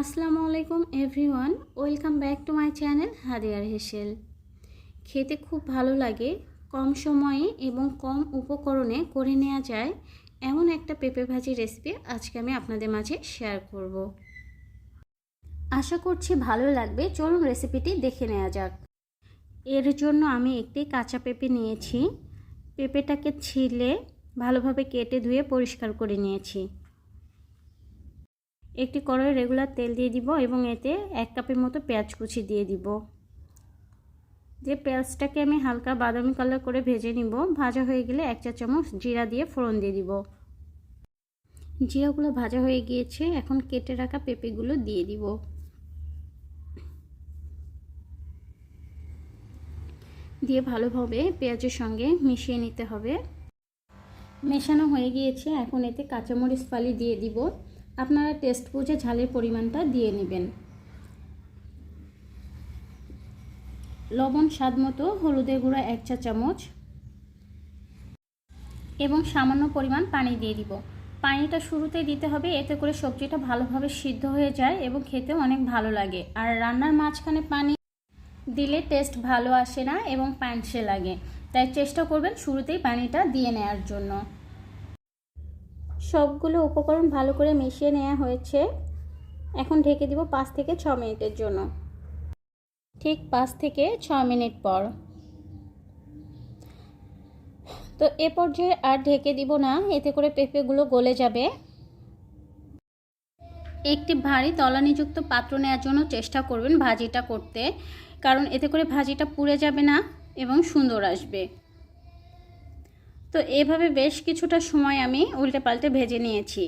আসসালামু আলাইকুম everyone welcome back to my channel হাদিয়ার হেসেল। খেতে খুব ভালো লাগে, কম সময়ে এবং কম উপকরণে করে নেওয়া যায়। এমন একটা পেঁপে ভাজি রেসিপি আজকে আমি আপনাদের মাঝে শেয়ার করব। আশা করছি ভালো লাগবে, চলুন রেসিপিটি দেখে নেওয়া যাক। এর জন্য আমি একটি কাঁচা পেঁপে নিয়েছি। পেঁপেটাকে ছিলে ভালোভাবে কেটে ধুয়ে পরিষ্কার করে নিয়েছি। একটি কড়াই রেগুলার তেল দিয়ে দিব এবং এতে এক কাপের মতো পেঁয়াজ কুচি দিয়ে দিব। যে পেঁয়াজটাকে আমি হালকা বাদামি কালার করে ভেজে নিব, ভাজা হয়ে গেলে এক চা চামচ জিরা দিয়ে ফোড়ন দিয়ে দিব। জিরাগুলো ভাজা হয়ে গিয়েছে, এখন কেটে রাখা পেঁপেগুলো দিয়ে দিব। দিয়ে ভালোভাবে পেঁয়াজের সঙ্গে মিশিয়ে নিতে হবে। মেশানো হয়ে গিয়েছে, এখন এতে কাঁচামরিচ ফালি দিয়ে দিব। আপনারা টেস্ট বুঝে ঝালের পরিমাণটা দিয়ে নেবেন। লবণ স্বাদ মতো হলুদের গুঁড়া এক চা চামচ এবং সামান্য পরিমাণ পানি দিয়ে দিব। পানিটা শুরুতে দিতে হবে, এতে করে সবজিটা ভালোভাবে সিদ্ধ হয়ে যায় এবং খেতে অনেক ভালো লাগে। আর রান্নার মাঝখানে পানি দিলে টেস্ট ভালো আসে না এবং পাঞ্চে লাগে। তাই চেষ্টা করবেন শুরুতেই পানিটা দিয়ে নেওয়ার জন্য। সবগুলো উপকরণ ভালো করে মিশিয়ে নেওয়া হয়েছে। এখন ঢেকে দিব পাঁচ থেকে ছ মিনিটের জন্য। ঠিক পাঁচ থেকে ছ মিনিট পর। তো এ পর্যায়ে আর ঢেকে দিব না, এতে করে পেঁপেগুলো গলে যাবে। একটি ভারী তলানিযুক্ত পাত্র নেওয়ার জন্য চেষ্টা করবেন ভাজিটা করতে, কারণ এতে করে ভাজিটা পুড়ে যাবে না এবং সুন্দর আসবে। তো এভাবে বেশ কিছুটা সময় আমি উল্টে পাল্টে ভেজে নিয়েছি।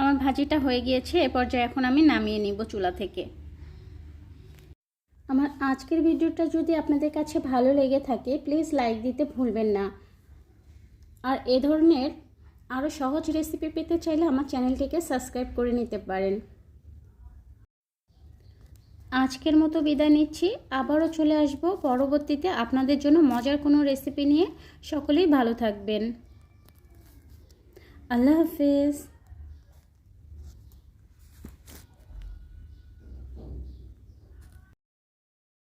আমার ভাজিটা হয়ে গিয়েছে, এ পর্যায়ে এখন আমি নামিয়ে নিব চুলা থেকে। আমার আজকের ভিডিওটা যদি আপনাদের কাছে ভালো লেগে থাকে, প্লিজ লাইক দিতে ভুলবেন না। আর এ ধরনের আরও সহজ রেসিপি পেতে চাইলে আমার চ্যানেলটিকে সাবস্ক্রাইব করে নিতে পারেন। আজকের মতো বিদায় নিচ্ছি। আবারও চলে আসব পরবর্তীতে আপনাদের জন্য মজার কোনো রেসিপি নিয়ে। সকলেই ভালো থাকবেন। আল্লাহ হাফেজ।